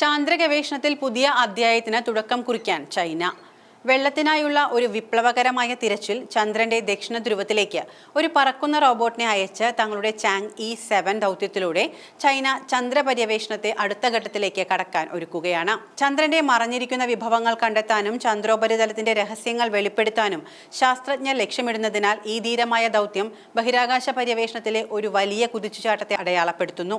ചാന്ദ്ര ഗവേഷണത്തിൽ പുതിയ അധ്യായത്തിന് തുടക്കം കുറിക്കാൻ ചൈന. വെള്ളത്തിനായുള്ള ഒരു വിപ്ലവകരമായ തിരച്ചിൽ ചന്ദ്രന്റെ ദക്ഷിണ ധ്രുവത്തിലേക്ക്. ഒരു പറക്കുന്ന റോബോട്ടിനെ അയച്ച് തങ്ങളുടെ ചാങ് ഇ സെവൻ ദൗത്യത്തിലൂടെ ചൈന ചന്ദ്ര പര്യവേഷണത്തെ അടുത്ത ഘട്ടത്തിലേക്ക് കടക്കാൻ ഒരുക്കുകയാണ്. ചന്ദ്രന്റെ മറഞ്ഞിരിക്കുന്ന വിഭവങ്ങൾ കണ്ടെത്താനും ചന്ദ്രോപരിതലത്തിന്റെ രഹസ്യങ്ങൾ വെളിപ്പെടുത്താനും ശാസ്ത്രജ്ഞർ ലക്ഷ്യമിടുന്നതിനാൽ ഈ ധീരമായ ദൗത്യം ബഹിരാകാശ പര്യവേഷണത്തിലെ ഒരു വലിയ കുതിച്ചുചാട്ടത്തെ അടയാളപ്പെടുത്തുന്നു.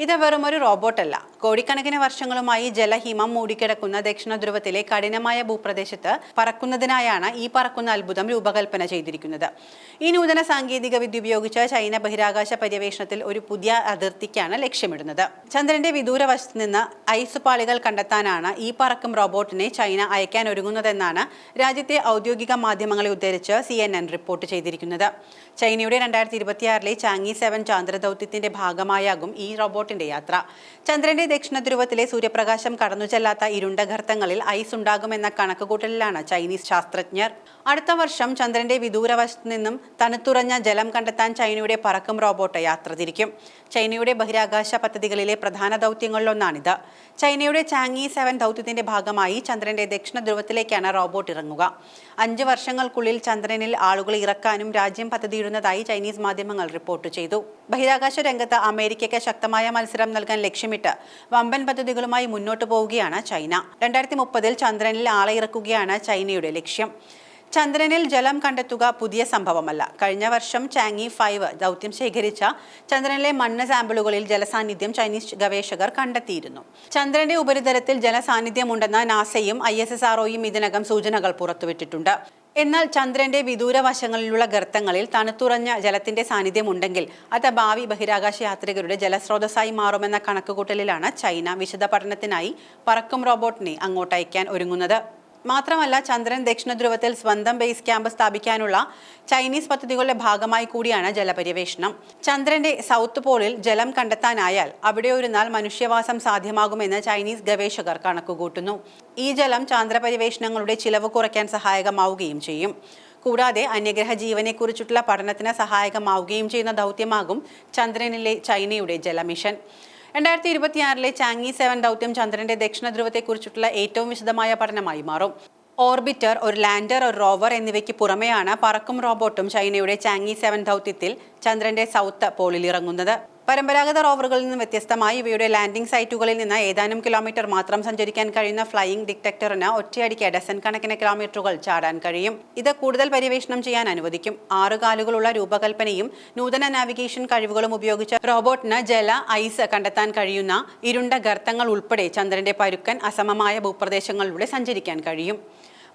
ഇത് വെറും ഒരു റോബോട്ടല്ല. കോടിക്കണക്കിന് വർഷങ്ങളുമായി ജലഹിമം മൂടിക്കിടക്കുന്ന ദക്ഷിണ ധ്രുവത്തിലെ കഠിനമായ ഭൂപ്രദേശത്ത് പറക്കുന്നതിനായാണ് ഈ പറക്കുന്ന അത്ഭുതം രൂപകൽപ്പന ചെയ്തിരിക്കുന്നത്. ഈ നൂതന സാങ്കേതിക വിദ്യ ഉപയോഗിച്ച് ചൈന ബഹിരാകാശ പര്യവേഷണത്തിൽ ഒരു പുതിയ അതിർത്തിക്കാണ് ലക്ഷ്യമിടുന്നത്. ചന്ദ്രന്റെ വിദൂര വശത്ത് നിന്ന് ഐസ് പാളികൾ കണ്ടെത്താനാണ് ഈ പറക്കും റോബോട്ടിനെ ചൈന അയക്കാൻ ഒരുങ്ങുന്നതെന്നാണ് രാജ്യത്തെ ഔദ്യോഗിക മാധ്യമങ്ങളെ ഉദ്ധരിച്ച് സി എൻ എൻ റിപ്പോർട്ട് ചെയ്തിരിക്കുന്നത്. ചൈനയുടെ രണ്ടായിരത്തി ഇരുപത്തിയാറിലെ ചാങ്ങി സെവൻ ചാന്ദ്രദൌത്യത്തിന്റെ ഭാഗമായാകും ഈ റോബോട്ടിന്റെ യാത്ര. ചന്ദ്രന്റെ ദക്ഷിണ ധ്രുവത്തിലെ സൂര്യപ്രകാശം കടന്നു ചെല്ലാത്ത ഇരുണ്ട ഘർത്തങ്ങളിൽ ഐസ് ഉണ്ടാകുമെന്ന കണക്കുകൂട്ടലിലാണ് ചൈനീസ് ശാസ്ത്രജ്ഞർ. അടുത്ത വർഷം ചന്ദ്രന്റെ വിദൂരവശത്ത് നിന്നും തണുത്തുറഞ്ഞ ജലം കണ്ടെത്താൻ ചൈനയുടെ പറക്കും റോബോട്ട് യാത്ര തിരിക്കും. ചൈനയുടെ ബഹിരാകാശ പദ്ധതികളിലെ പ്രധാന ദൗത്യങ്ങളിലൊന്നാണിത്. ചൈനയുടെ ചാങ്ങി സെവൻ ദൗത്യത്തിന്റെ ഭാഗമായി ചന്ദ്രന്റെ ദക്ഷിണ ധ്രുവത്തിലേക്കാണ് റോബോട്ട് ഇറങ്ങുക. അഞ്ച് വർഷങ്ങൾക്കുള്ളിൽ ചന്ദ്രനിൽ ആളുകൾ ഇറക്കാനും രാജ്യം പദ്ധതിയിടുന്നതായി ചൈനീസ് മാധ്യമങ്ങൾ റിപ്പോർട്ട് ചെയ്തു. ബഹിരാകാശ രംഗത്ത് അമേരിക്കയ്ക്ക് ശക്തമായ മത്സരം നൽകാൻ ലക്ഷ്യമിട്ട് വമ്പൻ പദ്ധതികളുമായി മുന്നോട്ടു പോവുകയാണ് ചൈന. രണ്ടായിരത്തി മുപ്പതിൽ ചന്ദ്രനിൽ ആളെ ഇറക്കുകയാണ് ചൈനയുടെ ലക്ഷ്യം. ചന്ദ്രനിൽ ജലം കണ്ടെത്തുക പുതിയ സംഭവമല്ല. കഴിഞ്ഞ വർഷം ചാങ്ങി ഫൈവ് ദൗത്യം ശേഖരിച്ച ചന്ദ്രനിലെ മണ്ണ് സാമ്പിളുകളിൽ ജലസാന്നിധ്യം ചൈനീസ് ഗവേഷകർ കണ്ടെത്തിയിരുന്നു. ചന്ദ്രന്റെ ഉപരിതലത്തിൽ ജലസാന്നിധ്യമുണ്ടെന്ന നാസയും ഐ എസ് എസ് ആർഒയും ഇതിനകം സൂചനകൾ പുറത്തുവിട്ടിട്ടുണ്ട്. എന്നാൽ ചന്ദ്രന്റെ വിദൂര വശങ്ങളിലുള്ള ഗർത്തങ്ങളിൽ തണുത്തുറഞ്ഞ ജലത്തിന്റെ സാന്നിധ്യമുണ്ടെങ്കിൽ അത് ഭാവി ബഹിരാകാശ യാത്രികരുടെ ജലസ്രോതസ്സായി മാറുമെന്ന കണക്കുകൂട്ടലിലാണ് ചൈന വിശദ പഠനത്തിനായി പറക്കും റോബോട്ടിനെ അങ്ങോട്ടയക്കാൻ ഒരുങ്ങുന്നത്. മാത്രമല്ല ചന്ദ്രൻ ദക്ഷിണ ധ്രുവത്തിൽ സ്വന്തം ബേസ് ക്യാമ്പ് സ്ഥാപിക്കാനുള്ള ചൈനീസ് പദ്ധതികളുടെ ഭാഗമായി കൂടിയാണ് ജലപര്യവേഷണം. ചന്ദ്രന്റെ സൗത്ത് പോളിൽ ജലം കണ്ടെത്താനായാൽ അവിടെ ഒരു നാൾ മനുഷ്യവാസം സാധ്യമാകുമെന്ന് ചൈനീസ് ഗവേഷകർ കണക്കുകൂട്ടുന്നു. ഈ ജലം ചാന്ദ്രപര്യവേഷണങ്ങളുടെ ചിലവ് കുറയ്ക്കാൻ സഹായകമാവുകയും ചെയ്യും. കൂടാതെ അന്യഗ്രഹ ജീവനെക്കുറിച്ചുള്ള പഠനത്തിന് സഹായകമാവുകയും ചെയ്യുന്ന ദൗത്യമാകും ചന്ദ്രനിലെ ചൈനയുടെ ജലമിഷൻ. രണ്ടായിരത്തി ഇരുപത്തിയാറിലെ ചാങ്ങി സെവൻ ദൗത്യം ചന്ദ്രന്റെ ദക്ഷിണ ധ്രുവത്തെക്കുറിച്ചിട്ടുള്ള ഏറ്റവും വിശദമായ പഠനമായി മാറും. ഓർബിറ്റർ ഒരു ലാൻഡർ ഒരു റോവർ എന്നിവയ്ക്ക് പുറമെയാണ് പറക്കും റോബോട്ടും ചൈനയുടെ ചാങ്ങി സെവൻ ദൗത്യത്തിൽ ചന്ദ്രന്റെ സൗത്ത് പോളിൽ ഇറങ്ങുന്നത്. പരമ്പരാഗത റോവറുകളിൽ നിന്ന് വ്യത്യസ്തമായി ഇവയുടെ ലാൻഡിംഗ് സൈറ്റുകളിൽ നിന്ന് ഏതാനും കിലോമീറ്റർ മാത്രം സഞ്ചരിക്കാൻ കഴിയുന്ന ഫ്ലൈയിംഗ് ഡിറ്റക്ടറിന് ഒറ്റയടിക്ക് ഡസൻ കണക്കിന് കിലോമീറ്ററുകൾ ചാടാൻ കഴിയും. ഇത് കൂടുതൽ പര്യവേഷണം ചെയ്യാൻ അനുവദിക്കും. ആറ് കാലുകളുള്ള രൂപകൽപ്പനയും നൂതന നാവിഗേഷൻ കഴിവുകളും ഉപയോഗിച്ച് റോബോട്ടിന് ജല ഐസ് കണ്ടെത്താൻ കഴിയുന്ന ഇരുണ്ട ഗർത്തങ്ങൾ ഉൾപ്പെടെ ചന്ദ്രന്റെ പരുക്കൻ അസമമായ ഭൂപ്രദേശങ്ങളിലൂടെ സഞ്ചരിക്കാൻ കഴിയും.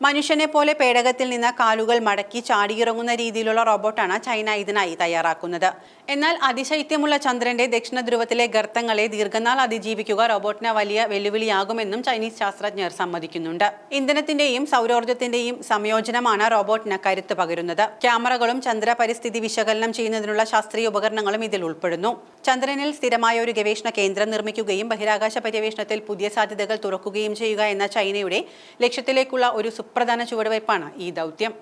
മനുഷ്യനെ പോലെ പേടകത്തിൽ നിന്ന് കാലുകൾ മടക്കി ചാടിയിറങ്ങുന്ന രീതിയിലുള്ള റോബോട്ടാണ് ചൈന ഇതിനായി തയ്യാറാക്കുന്നത്. എന്നാൽ അതിശൈത്യമുള്ള ചന്ദ്രന്റെ ദക്ഷിണ ധ്രുവത്തിലെ ഗർത്തങ്ങളെ ദീർഘനാൾ അതിജീവിക്കുക റോബോട്ടിന് വലിയ വെല്ലുവിളിയാകുമെന്നും ചൈനീസ് ശാസ്ത്രജ്ഞർ സമ്മതിക്കുന്നുണ്ട്. ഇന്ധനത്തിന്റെയും സൗരോർജത്തിന്റെയും സംയോജനമാണ് റോബോട്ടിന് കരുത്ത് പകരുന്നത്. ക്യാമറകളും ചന്ദ്ര പരിസ്ഥിതി വിശകലനം ചെയ്യുന്നതിനുള്ള ശാസ്ത്രീയ ഉപകരണങ്ങളും ഇതിൽ ഉൾപ്പെടുന്നു. ചന്ദ്രനിൽ സ്ഥിരമായ ഒരു ഗവേഷണ കേന്ദ്രം നിർമ്മിക്കുകയും ബഹിരാകാശ പര്യവേഷണത്തിൽ പുതിയ സാധ്യതകൾ തുറക്കുകയും ചെയ്യുക എന്ന ചൈനയുടെ ലക്ഷ്യത്തിലേക്കുള്ള ഒരു സുപ്രധാന ചുവടുവയ്പ്പാണ് ഈ ദൗത്യം.